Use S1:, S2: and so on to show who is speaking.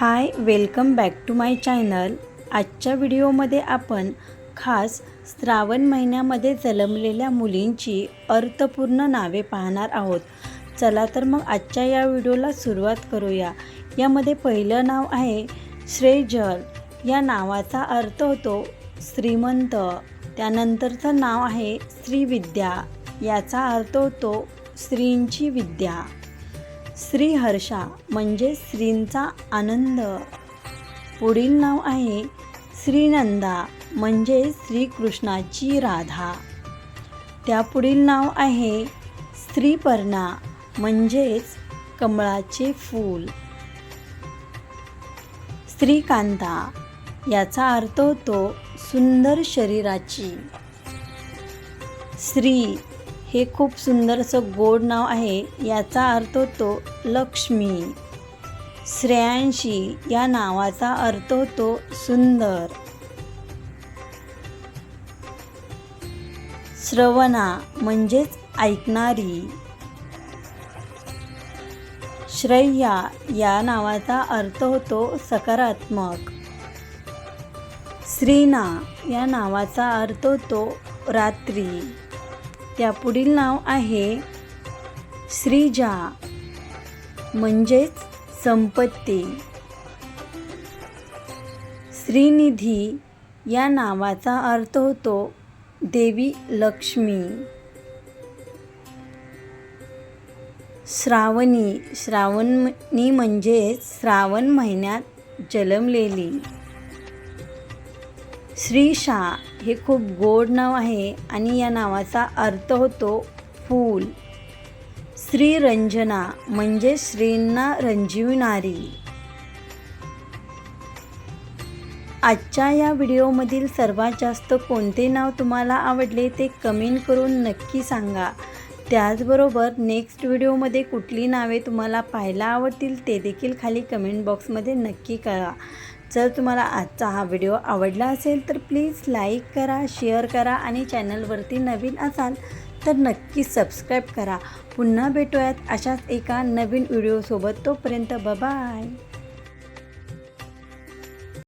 S1: Hi welcome back to my channel. आजच्या व्हिडिओमध्ये आपण खास श्रावण महिन्यामध्ये जन्मलेल्या मुलींची अर्थपूर्ण नावे पाहणार आहोत. चला तर मग आजच्या या व्हिडिओला सुरुवात करूया. यामध्ये पहिलं नाव आहे श्रेजल. या नावाचा अर्थ होतो श्रीमंत. त्यानंतरचं नाव आहे श्रीविद्या. याचा अर्थ होतो स्त्रींची विद्या. श्रीहर्षा म्हणजे श्रींचा आनंद. पुढील नाव आहे श्रीनंदा म्हणजे श्रीकृष्णाची राधा. त्यापुढील नाव आहे स्त्रीपर्णा म्हणजेच कमळाचे फूल. श्रीकांता याचा अर्थ होतो सुंदर शरीराची. श्री हे खूप सुंदर असं गोड नाव आहे याचा अर्थ होतो लक्ष्मी. श्रेयांशी या नावाचा अर्थ होतो सुंदर. श्रवणा म्हणजेच ऐकणारी. श्रय्या या नावाचा अर्थ होतो सकारात्मक. श्रीना या नावाचा अर्थ होतो रात्री. त्यापुढील नाव आहे श्रीजा म्हणजेच संपत्ती. श्रीनिधी या नावाचा अर्थ होतो देवी लक्ष्मी. श्रावणी श्रावणी म्हणजेच श्रावण महिन्यात जन्मलेली. श्रीशा हे खूप गोड नाव आहे आणि या नावाचा अर्थ होतो फूल. श्रीरंजना म्हणजे श्रींना रंजिवणारी. आजच्या या व्हिडिओमधील सर्वात जास्त कोणते नाव तुम्हाला आवडले ते कमेंट करून नक्की सांगा. त्याचबरोबर नेक्स्ट व्हिडिओमध्ये कुठली नावे तुम्हाला पाहायला आवडतील ते देखील खाली कमेंट बॉक्समध्ये नक्की कळा जर तुम्हाला आजचा हा व्हिडिओ आवडला असेल तर प्लीज लाईक करा शेअर करा आणि चॅनलवरती नवीन असाल तर नक्की सबस्क्राईब करा. पुन्हा भेटूयात अशाच एका नवीन व्हिडिओसोबत. तोपर्यंत बाय